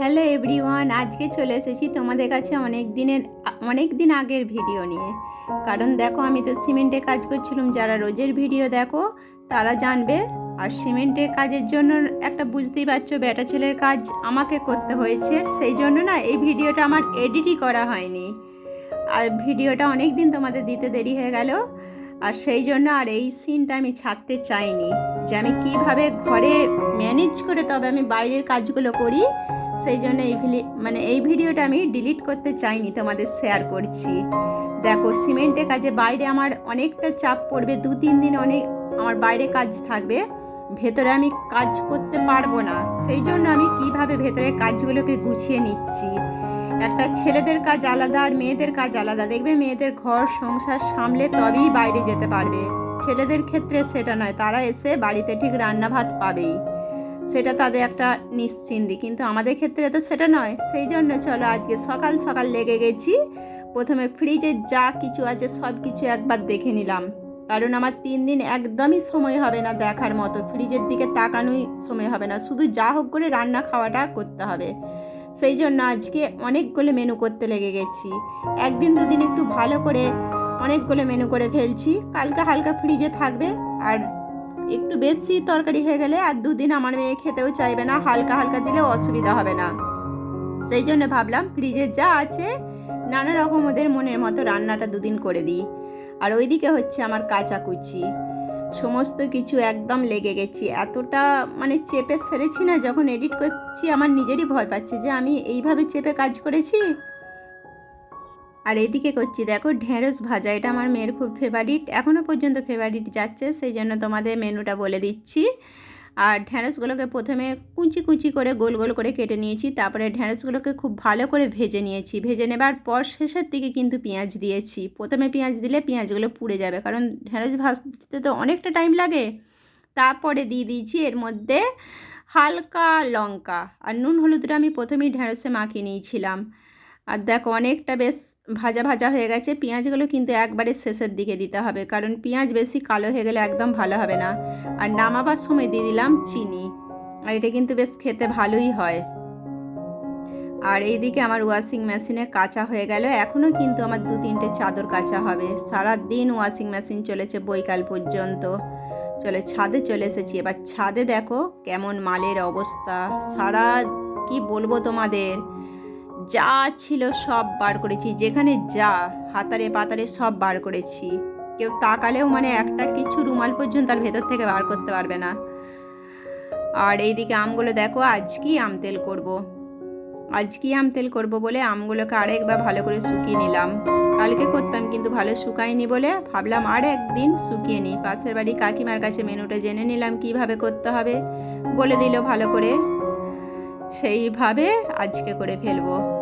Hello everyone আজকে চলে এসেছি তোমাদের কাছে অনেক দিনের, অনেক দিন আগের ভিডিও নিয়ে। কারণ দেখো, আমি তো সিমেন্টে কাজ করছিলাম, যারা রোজের ভিডিও দেখো, তারা জানবে। আর সিমেন্টের কাজের জন্য একটা বুঝতেই পারছ, বেটা ছেলের কাজ আমাকে করতে হয়েছে। সেই জন্য না, এই ভিডিওটা আমার এডিটই করা হয়নি। আর ভিডিওটা অনেক দিন তোমাদের দিতে দেরি হয়ে গেল। আর সেই জন্য আর এই সিনটা আমি ছাড়তে চাইনি। যে আমি কীভাবে ঘরে ম্যানেজ করে তবে আমি বাইরের কাজগুলো করি সেই জন্য এই মানে এই ভিডিওটা আমি ডিলিট করতে চাইনি, তোমাদের শেয়ার করছি। দেখো, সিমেন্টের কাজে বাইরে আমার অনেকটা চাপ পড়বে, দু তিন দিন অনেক আমার বাইরে কাজ থাকবে, ভেতরে আমি কাজ করতে পারব না। সেই জন্য আমি কীভাবে ভেতরে কাজগুলোকে গুছিয়ে নিচ্ছি? একটা ছেলেদের কাজ আলাদা আর মেয়েদের কাজ আলাদা। দেখবে মেয়েদের ঘর, সংসার সামলে তবেই বাইরে যেতে পারবে। ছেলেদের ক্ষেত্রে সেটা নয়, তারা এসে বাড়িতে ঠিক রান্না ভাত পাবেই। সেটা তাদের একটা নিশ্চিন্তি। কিন্তু আমাদের ক্ষেত্রে তো সেটা নয়। সেই জন্য চলো আজকে সকাল সকাল লেগে গেছি। প্রথমে ফ্রিজে যা কিছু আছে সব কিছু একবার দেখে নিলাম। কারণ আমার তিন দিন একদমই সময় হবে না দেখার মতো। ফ্রিজের দিকে তাকানোই সময় হবে না। শুধু যা হোক করে রান্না খাওয়াটা করতে হবে। সেই জন্য আজকে অনেকগুলো মেনু করতে লেগে গেছি। একদিন দুদিন একটু ভালো করে অনেকগুলো মেনু করে ফেলছি। কালকে হালকা ফ্রিজে থাকবে। আর একটু বেশি তরকারি হয়ে গেলে আর দুদিন আমার মেয়ে খেতেও চাইবে না, হালকা হালকা দিলে অসুবিধা হবে না। সেই জন্য ভাবলাম ফ্রিজে যা আছে, নানা রকম ওদের মনের মতো রান্নাটা দুদিন করে দিই। আর ওইদিকে হচ্ছে আমার কাঁচা কুচি। সমস্ত কিছু একদম লেগে গেছি। এতটা মানে চেপে সেরেছি না, যখন এডিট করছি আমার নিজেরই ভয় পাচ্ছে যে আমি এইভাবে চেপে কাজ করেছি? আর এদিকে করছি, দেখো ঢেঁড়স ভাজা, এটা আমার মেয়ের খুব ফেভারিট এখনও পর্যন্ত ফেভারিট যাচ্ছে, সেই জন্য তোমাদের মেনুটা বলে দিচ্ছি। আর ঢ্যাঁড়সগুলোকে প্রথমে কুচি কুচি করে গোল গোল করে কেটে নিয়েছি, তারপরে ঢ্যাঁড়সগুলোকে খুব ভালো করে ভেজে নিয়েছি। ভেজে নেবার পর শেষের দিকে কিন্তু পেঁয়াজ দিয়েছি। প্রথমে পেঁয়াজ দিলে পেঁয়াজগুলো পুড়ে যাবে, কারণ ঢ্যাঁড়স ভাজতে তো অনেকটা টাইম লাগে। তারপরে দিয়ে দিয়েছি এর মধ্যে হালকা লঙ্কা, আর নুন হলুদটা আমি প্রথমেই ঢ্যাঁড়সে মাখিয়ে নিয়েছিলাম। আর দেখো অনেকটা বেশ ভাজা ভাজা হয়ে গেছে, পেঁয়াজগুলো কিন্তু একবারে শেষের দিকে দিতে হবে, কারণ পেঁয়াজ বেশি কালো হয়ে গেলে একদম ভালো হবে না। আর নামাবার সময় দিয়ে দিলাম চিনি, আর এটা কিন্তু বেশ খেতে ভালোই হয়। আর এইদিকে আমার ওয়াশিং মেশিনে কাঁচা হয়ে গেল এখনও কিন্তু আমার দু তিনটে চাদর কাঁচা হবে। সারা দিন ওয়াশিং মেশিন চলেছে বৈকাল পর্যন্ত। চলে ছাদে চলে এসেছি, এবার ছাদে দেখো কেমন মালের অবস্থা। সারা, কি বলব তোমাদের? যা ছিল সব বার করেছি। যেখানে যা, হাতারে পাতারে সব বার করেছি। কেউ তাকালেও মানে একটা কিছু রুমাল পর্যন্ত তার ভেতর থেকে বার করতে পারবে না। আর এইদিকে আমগুলো দেখো, আজকেই আম তেল করব। আজকেই আম তেল করব বলে আমগুলোকে আরেকবার ভালো করে শুকিয়ে নিলাম। কালকে করতাম কিন্তু ভালো শুকায়নি বলে ভাবলাম আর একদিন শুকিয়ে নিই। পাশের বাড়ি কাকিমার কাছে মেনুটা জেনে নিলাম কীভাবে করতে হবে। বলে দিল ভালো করে। সেইভাবে আজকে করে ফেলব।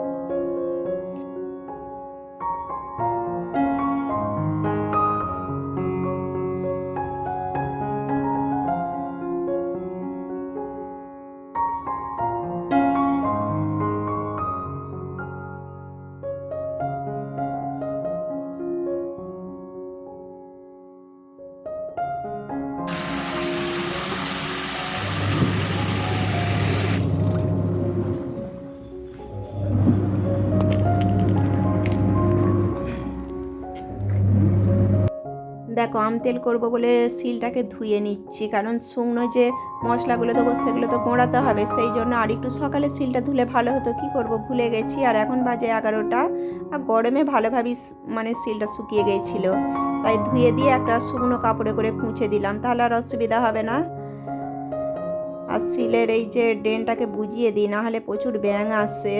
দেখো, আম তেল করব বলে শিলটাকে ধুয়ে নিচ্ছি। কারণ শুকনো যে মশলাগুলো দেবো, সেগুলো তো গোড়াতে হবে। সেই জন্য আর একটু সকালে শিলটা ধুলে ভালো হতো। কি করব, ভুলে গেছি। আর এখন বাজে এগারোটা। আর গরমে ভালোভাবেই মানে শিলটা শুকিয়ে গিয়েছিল তাই ধুয়ে দিয়ে একটা শুকনো কাপড়ে করে পুঁছে দিলাম। তাহলে আর অসুবিধা হবে না। আর শিলের এই যে ড্রেনটাকে বুঝিয়ে দিই, না হলে প্রচুর ব্যাঙ আসে।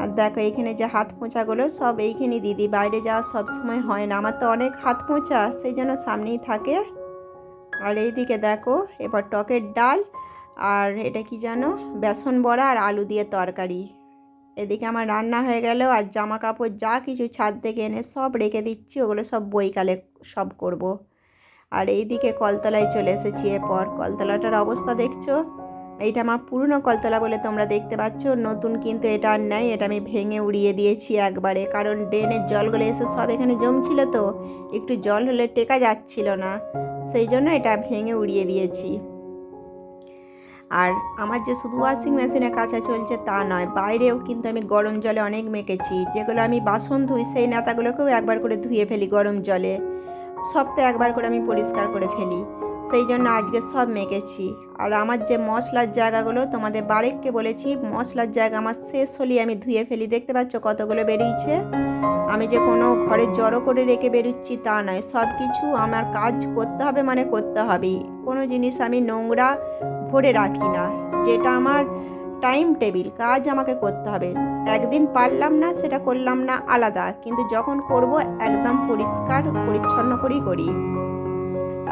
আর দেখো এইখানে যে হাত পোঁচাগুলো সব এইখানে দিদি বাইরে যাওয়া সব সময় হয় না। আমার তো অনেক হাত পোঁচা সেই জন্য সামনেই থাকে। আর এইদিকে দেখো, এবার টকের ডাল আর এটা কি জানো? বেসন বড়া আর আলু দিয়ে তরকারি। এদিকে আমার রান্না হয়ে গেল আর জামা কাপড় যা কিছু ছাদ থেকে এনে সব রেখে দিচ্ছি, ওগুলো সব বইকালে সব করব। আর এইদিকে কলতলায় চলে এসেছি এরপর। কলতলাটার অবস্থা দেখছ? এইটা আমার পুরনো কলতলা বলে তোমরা দেখতে পাচ্ছ। নতুন কিন্তু এটা আর নাই, এটা আমি ভেঙে উড়িয়ে দিয়েছি একবারে। কারণ ড্রেনের জলগুলো এসে সব এখানে জমছিল তো, একটু জল হলে টেকা যাচ্ছিল না। সেই জন্য এটা ভেঙে উড়িয়ে দিয়েছি। আর আমার যে শুধু ওয়াশিং মেশিনে কাঁচা চলছে তা নয়, বাইরেও কিন্তু আমি গরম জলে অনেক মেখেছি। যেগুলো আমি বাসন ধুই, সেই নেতাগুলোকেও একবার করে ধুয়ে ফেলি গরম জলে। সপ্তাহে একবার করে আমি পরিষ্কার করে ফেলি। সেই জন্য আজকে সব মেখেছি। আর আমার যে মশলার জায়গাগুলো তোমাদের বারেককে বলেছি, মশলার জায়গা আমার শেষ হলেই আমি ধুয়ে ফেলি। দেখতে পাচ্ছ কতগুলো বেরিয়েছে? আমি যে কোনো ঘরে জড়ো করে রেখে বেরোচ্ছি তা নয়। সব কিছু আমার কাজ করতে হবে মানে করতে হবেই। কোনো জিনিস আমি নোংরা ভরে রাখি না। যেটা আমার টাইম টেবিল, কাজ আমাকে করতে হবে। একদিন পারলাম না, সেটা করলাম না আলাদা। কিন্তু যখন করব, একদম পরিষ্কার, পরিচ্ছন্ন করেই করি।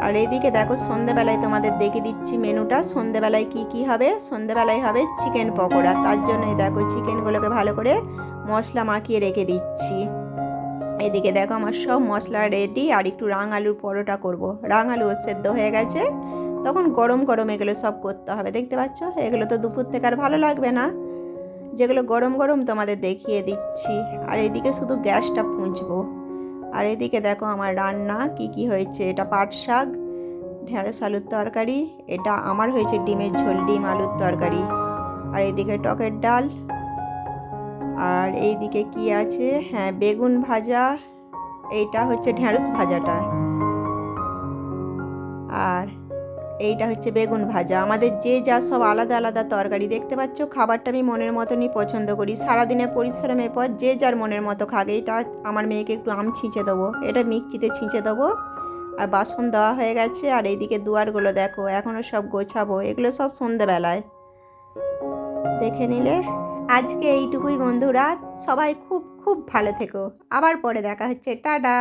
আর এইদিকে দেখো সন্ধেবেলায় তোমাদের দেখে দিচ্ছি মেনুটা। সন্ধেবেলায় কি কি হবে? সন্ধেবেলায় হবে চিকেন পকোড়া। তার জন্যই দেখো চিকেনগুলোকে ভালো করে মশলা মাখিয়ে রেখে দিচ্ছি। এদিকে দেখো আমার সব মশলা রেডি আর একটু রাং আলুর পরোটা করব। রাং আলু সেদ্ধ হয়ে গেছে। তখন গরম গরম এগুলো সব করতে হবে। দেখতে পাচ্ছ? এগুলো তো দুপুর থেকে আর ভালো লাগবে না। যেগুলো গরম গরম তোমাদের দেখিয়ে দিচ্ছি। আর এদিকে শুধু গ্যাসটা পুঁজবো। আর এদিকে দেখো আমার রান্না, কি কি হয়েছে? এটা পাট শাক, ঢেঁড়স আলুর তরকারি, এটা আমার হয়েছে ডিমের ঝোল, ডিম আলুর তরকারি। আর এদিকে টকের ডাল। আর এইদিকে কি আছে? হ্যাঁ বেগুন ভাজা, এইটা হচ্ছে ঢেঁড়স ভাজাটা। আর এইটা হচ্ছে বেগুন ভাজা। আমাদের যে যা সব আলাদা আলাদা তরকারি, দেখতে পাচ্ছ? খাবারটা আমি মনের মতনই পছন্দ করি। সারাদিনের পরিশ্রমের পর যে যার মনের মতো খাবে, এটা আমার মেয়েকে একটু আম ছিঁচে দেবো। এটা মিক্সিতে ছিঁচে দেবো। আর বাসন দেওয়া হয়ে গেছে। আর এইদিকে দুয়ারগুলো দেখো এখনও সব গোছাবো। এগুলো সব সন্ধেবেলায়। দেখে নিলে? আজকে এইটুকুই বন্ধুরা। সবাই খুব খুব ভালো থেকো। আবার পরে দেখা হচ্ছে। টাটা!